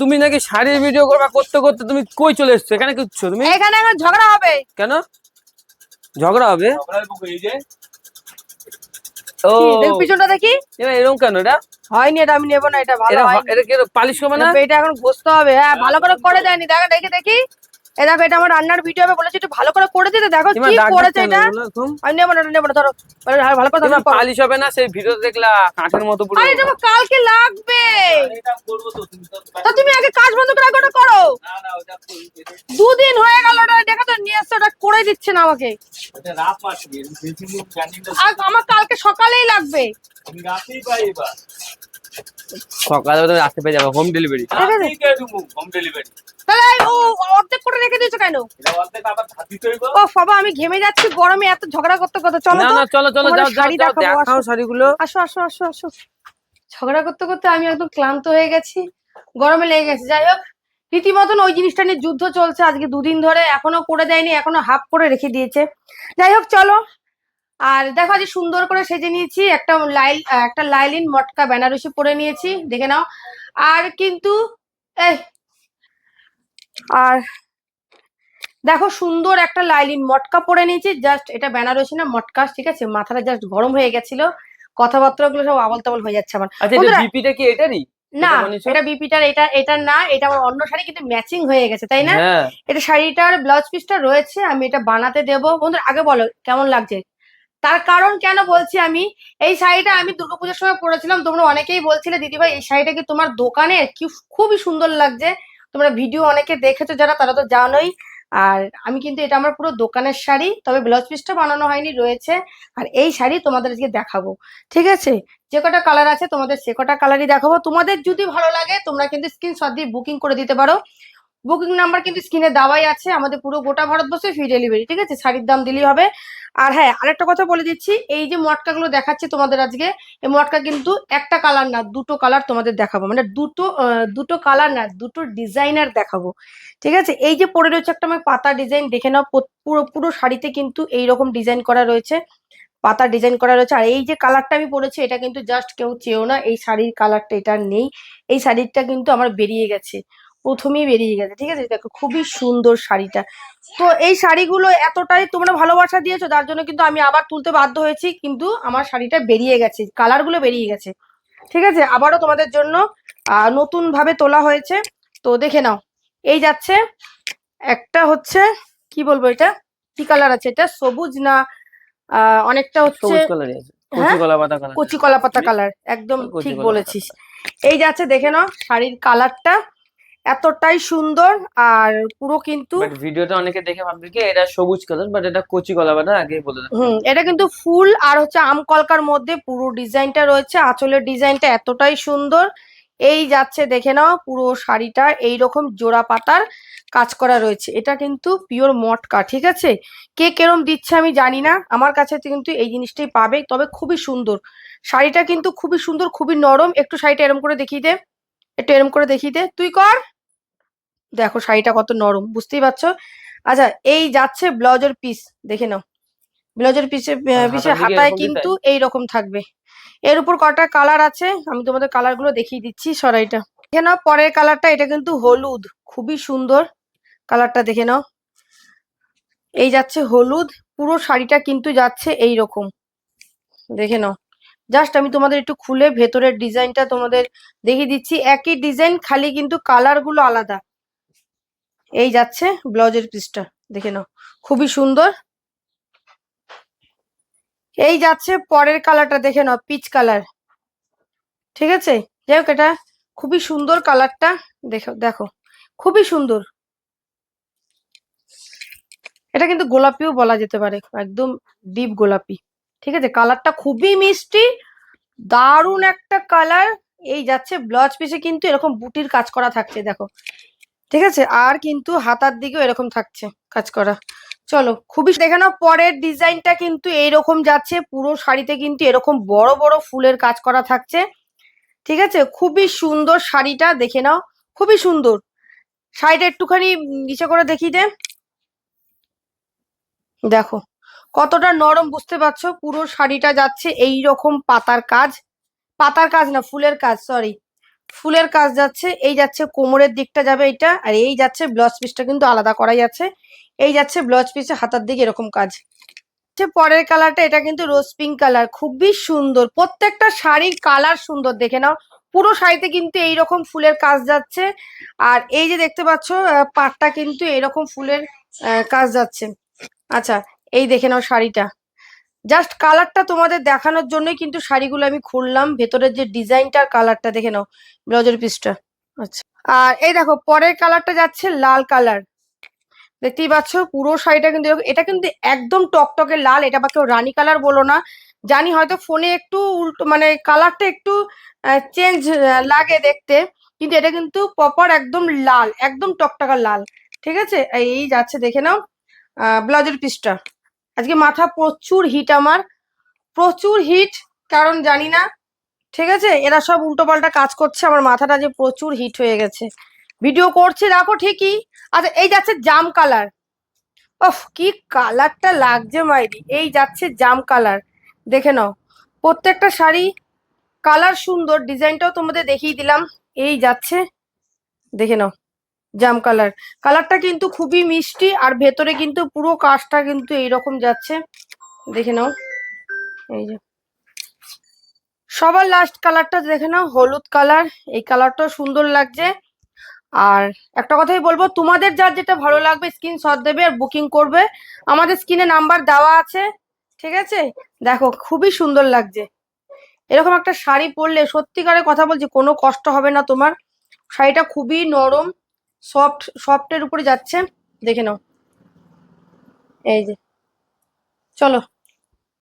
তুমি নাকি শাড়ির ভিডিও করবা করতে করতে তুমি কই চলে এসছো? এখানে তুমি? এখানে এখন ঝগড়া হবে। কেন? ঝগড়া হবে? ও। দেখ দেখি পিছনটা দেখি। এবার এরকম কেন এটা? হয়নি এটা আমি নেব না এটা ভালো এটা এটা কি পালিশ করবে না? এটা এখন ঘষতে হবে। হ্যাঁ ভালো করে করে দেয়নি। দেখা দেখি দেখি। এ দেখো এটা আমার রান্নার ভিডিও হবে বলেছি একটু ভালো করে করে দিতে। দেখো কি করেছে এটা? আমি নেব না নেব না ধরো। ভালো ভালো করে তোমার করো। পালিশ হবে না সেই ভিডিও দেখলা কাঠের মতো পুরো। আরে আমার কালকে লাগবে। তা তুমি আগে কাজ বন্ধ করে ওটা করো। দুদিন হয়ে গেল ওটা দেখা তো নিয়ে এসছে ওটা করে দিচ্ছে না আমাকে। আর আমার কালকে সকালেই লাগবে। সকালে তুমি আসতে পেয়ে যাবে হোম ডেলিভারি তাহলে ও অর্ধেক করে রেখে দিয়েছ কেন? ও বাবা আমি ঘেমে যাচ্ছি গরমে এত ঝগড়া করতে করতে। চলো না চলো চলো যাও যাও শাড়ি দেখাও আসো। শাড়িগুলো। আসো আসো আসো আসো। ঝগড়া করতে করতে আমি একদম ক্লান্ত হয়ে গেছি গরমে লেগে গেছে। যাই হোক রীতিমতন ওই জিনিসটা নিয়ে যুদ্ধ চলছে আজকে দুদিন ধরে এখনও করে দেয়নি এখনও হাফ করে রেখে দিয়েছে। যাই হোক চলো। আর দেখো আজ সুন্দর করে সেজে নিয়েছি একটা লাইল একটা লাইলিন মটকা বেনারসি পরে নিয়েছি দেখে নাও। আর কিন্তু এই আর দেখো সুন্দর একটা লাইলিন মটকা পরে নিয়েছি জাস্ট এটা বেনারসি না মটকা ঠিক আছে? মাথাটা জাস্ট গরম হয়ে গেছিল কথাবার্তা গুলো সব আবল তাবল হয়ে যাচ্ছে আমার। আচ্ছা এটা বিপিটা কি এটারই না? এটা বিপিটার এটা এটা না এটা আমার অন্য শাড়ি কিন্তু ম্যাচিং হয়ে গেছে তাই না? হ্যাঁ। এটা শাড়িটার ব্লাউজ পিসটা রয়েছে আমি এটা বানাতে দেবো। বন্ধুরা আগে বলো কেমন লাগছে? তার কারণ কেন বলছি আমি? এই শাড়িটা আমি দুর্গাপূজার সময় পরেছিলাম তোমরা অনেকেই বলছিলে দিদিভাই এই শাড়িটা কি তোমার দোকানে কি খুবই সুন্দর লাগছে। তোমরা ভিডিও অনেকে দেখেছ যারা, তারা তো জানোই। আর আমি কিন্তু এটা আমার পুরো দোকানের শাড়ি, তবে ব্লাউজ পিসটা বানানো হয়নি, রয়েছে। আর এই শাড়ি তোমাদের আজকে দেখাবো, ঠিক আছে? যে কটা কালার আছে তোমাদের সে কটা কালারই দেখাবো। তোমাদের যদি ভালো লাগে, তোমরা কিন্তু স্ক্রিনশট দিয়ে বুকিং করে দিতে পারো। বুকিং নাম্বার কিন্তু স্ক্রিনে দেওয়াই আছে, আমাদের পুরো গোটা ভারতবর্ষে ফ্রি ডেলিভারি ঠিক আছে? শাড়ির দাম দিলেই হবে। আর হ্যাঁ আরেকটা কথা বলে দিচ্ছি, এই যে মটকাগুলো দেখাচ্ছি তোমাদের আজকে, এই মটকা কিন্তু একটা কালার না, দুটো কালার তোমাদের দেখাবো। মানে দুটো দুটো কালার না, দুটো ডিজাইনার দেখাবো। ঠিক আছে? এই যে পরে রয়েছে একটা আমার পাতা ডিজাইন দেখে নাও, পুরো পুরো শাড়িতে কিন্তু এই রকম ডিজাইন করা রয়েছে। পাতা ডিজাইন করা রয়েছে। আর এই যে কালারটা আমি পরেছি, এটা কিন্তু জাস্ট কেউ চেয়েও না, এই শাড়ির কালারটা এটা নেই। এই শাড়িটা কিন্তু আমার বেরিয়ে গেছে। প্রথমেই বেরিয়ে গেছে ঠিক আছে? দেখো খুবই সুন্দর শাড়িটা। তো এই শাড়িগুলো এতটাই তোমরা ভালোবাসা দিয়েছ তার জন্য কিন্তু আমি আবার তুলতে বাধ্য হয়েছি কিন্তু আমার শাড়িটা বেরিয়ে গেছে কালারগুলো বেরিয়ে গেছে। ঠিক আছে? আবারও তোমাদের জন্য আহ, নতুন ভাবে তোলা হয়েছে। তো দেখে নাও এই যাচ্ছে একটা হচ্ছে কি বলব এটা? কি কালার আছে এটা? সবুজ না আহ, অনেকটা হচ্ছে হ্যাঁ? কচি কলা পাতা কালার একদম ঠিক বলেছিস। এই যাচ্ছে দেখে নাও শাড়ির কালারটা। এতটাই সুন্দর আর পুরো কিন্তু বাট ভিডিওটা অনেকে দেখে ভাববে কি এটা সবুজ কালার বাট এটা কচি কলা পাতা আগে বলে দাও হুম এটা কিন্তু ফুল আর হচ্ছে আম কলকার মধ্যে পুরো ডিজাইনটা রয়েছে আঁচলের ডিজাইনটা এতটাই সুন্দর। এই যাচ্ছে দেখে নাও পুরো শাড়িটা এইরকম জোড়া পাতার কাজ করা রয়েছে। এটা কিন্তু পিওর মটকা ঠিক আছে? কে কেরম দিচ্ছে আমি জানি না আমার কাছে কিন্তু এই জিনিসটাই পাবে তবে খুবই সুন্দর। শাড়িটা কিন্তু খুবই সুন্দর খুবই নরম একটু শাড়িটা এরম করে দেখিয়ে দে। একটু এরম করে দেখিয়ে দে। তুই কর। দেখো শাড়িটা কত নরম বুঝতেই পারছ? আচ্ছা এই যাচ্ছে ব্লাউজের পিস দেখে নাও। ব্লাউজের পিসে আর পিসে হাতায় কিন্তু এই রকম থাকবে। এর উপর কটা কালার আছে আমি তোমাদের কালারগুলো দেখিয়ে দিচ্ছি সরাইটা। দেখে নাও পরের কালারটা এটা কিন্তু হলুদ খুবই সুন্দর। কালারটা দেখে নাও। এই যাচ্ছে হলুদ পুরো শাড়িটা কিন্তু যাচ্ছে এই রকম দেখে নাও। জাস্ট আমি তোমাদের একটু খুলে ভেতরের ডিজাইনটা তোমাদের দেখিয়ে দিচ্ছি। একই ডিজাইন, খালি কিন্তু কালারগুলো আলাদা। এই যাচ্ছে ব্লাউজের পিসটা দেখে নাও। খুবই সুন্দর। এই যাচ্ছে পরের কালারটা দেখে নাও পিচ কালার ঠিক আছে? যাই হোক, এটা খুবই সুন্দর কালারটা দেখো দেখো। খুবই সুন্দর। এটা কিন্তু গোলাপিও বলা যেতে পারে, একদম ডিপ গোলাপি। ঠিক আছে? কালারটা খুবই মিষ্টি। দারুণ একটা কালার এই যাচ্ছে ব্লাউজ পিসে কিন্তু এরকম বুটির কাজ করা থাকছে, দেখো। ঠিক আছে? আর কিন্তু হাতার দিকেও এরকম থাকছে কাজ করা। চলো, খুবই দেখে নাও পরের ডিজাইনটা কিন্তু এইরকম যাচ্ছে। পুরো শাড়িতে কিন্তু এরকম বড় বড় ফুলের কাজ করা থাকছে। ঠিক আছে? খুবই সুন্দর শাড়িটা, দেখে নাও। খুবই সুন্দর। শাড়িটা একটুখানি ইসে করে দেখি দে। দেখো। কতটা নরম বুঝতে পারছ? পুরো শাড়িটা যাচ্ছে এই রকম পাতার কাজ। পাতার কাজ না, ফুলের কাজ সরি ফুলের কাজ যাচ্ছে, এই যাচ্ছে কোমরের দিকটা যাবে এটা আর এই যাচ্ছে ব্লাউজ পিসটা কিন্তু আলাদা করাই আছে। এই যাচ্ছে ব্লাউজ পিসে হাতার দিকে এরকম কাজ। পরের কালারটা, এটা কিন্তু রোজ পিঙ্ক কালার, খুবই সুন্দর। প্রত্যেকটা শাড়ির কালার সুন্দর, দেখে নাও। পুরো শাড়িতে কিন্তু এইরকম ফুলের কাজ যাচ্ছে। আর এই যে দেখতে পাচ্ছ পাটটা কিন্তু এরকম ফুলের কাজ যাচ্ছে। আচ্ছা এই দেখে নাও শাড়িটা। জাস্ট কালারটা তোমাদের দেখানোর জন্যই কিন্তু শাড়িগুলো আমি খুললাম। ভেতরের যে ডিজাইনটার কালারটা দেখে নাও ব্লাউজের পিসটা আচ্ছা। আর এই দেখো, পরের কালারটা যাচ্ছে লাল কালার দেখতেই পাচ্ছ, পুরো শাড়িটা কিন্তু এটা কিন্তু একদম টকটকে লাল, এটা বা কেউ রানী কালার বলো না। জানি হয়তো ফোনে একটু উল্টো মানে কালারটা একটু চেঞ্জ লাগে দেখতে, কিন্তু এটা কিন্তু প্রপার একদম লাল, একদম টকটকা লাল। ঠিক আছে? এই যাচ্ছে দেখে নাও ব্লাউজের পিসটা আজকে মাথা প্রচুর হিট আমার। প্রচুর হিট কারণ জানি না, ঠিক আছে? এরা সব উল্টোপাল্টা কাজ করছে, আমার মাথাটা যে প্রচুর হিট হয়ে গেছে। ভিডিও করছি, রাখো ঠিকই। আচ্ছা এই যাচ্ছে জাম কালার ওফ কি কালারটা লাগছে মাইরি। এই যাচ্ছে জাম কালার দেখে নাও, প্রত্যেকটা শাড়ি কালার সুন্দর ডিজাইনটাও তোমাদের দেখিয়ে দিলাম। এই যাচ্ছে, দেখে নাও। জাম কালার। কালারটা কিন্তু খুবই মিষ্টি আর ভেতরে কিন্তু পুরো কাজটা কিন্তু এইরকম যাচ্ছে। দেখে নাও। এই যে। সবার লাস্ট কালারটা দেখে নাও, হলুদ কালার। এই কালারটাও সুন্দর লাগছে। আর একটা কথাই বলব, তোমাদের যার যেটা ভালো লাগবে স্ক্রিনশট দেবে আর বুকিং করবে। আমাদের স্ক্রিনে নাম্বার দেওয়া আছে, ঠিক আছে? দেখো, খুবই সুন্দর লাগছে। এরকম একটা শাড়ি পরলে সত্যিকারের কথা বলছি, কোনো কষ্ট হবে না তোমার। শাড়িটা খুবই নরম সফট সফটের উপরে যাচ্ছে। দেখে নাও। এই যে। চলো।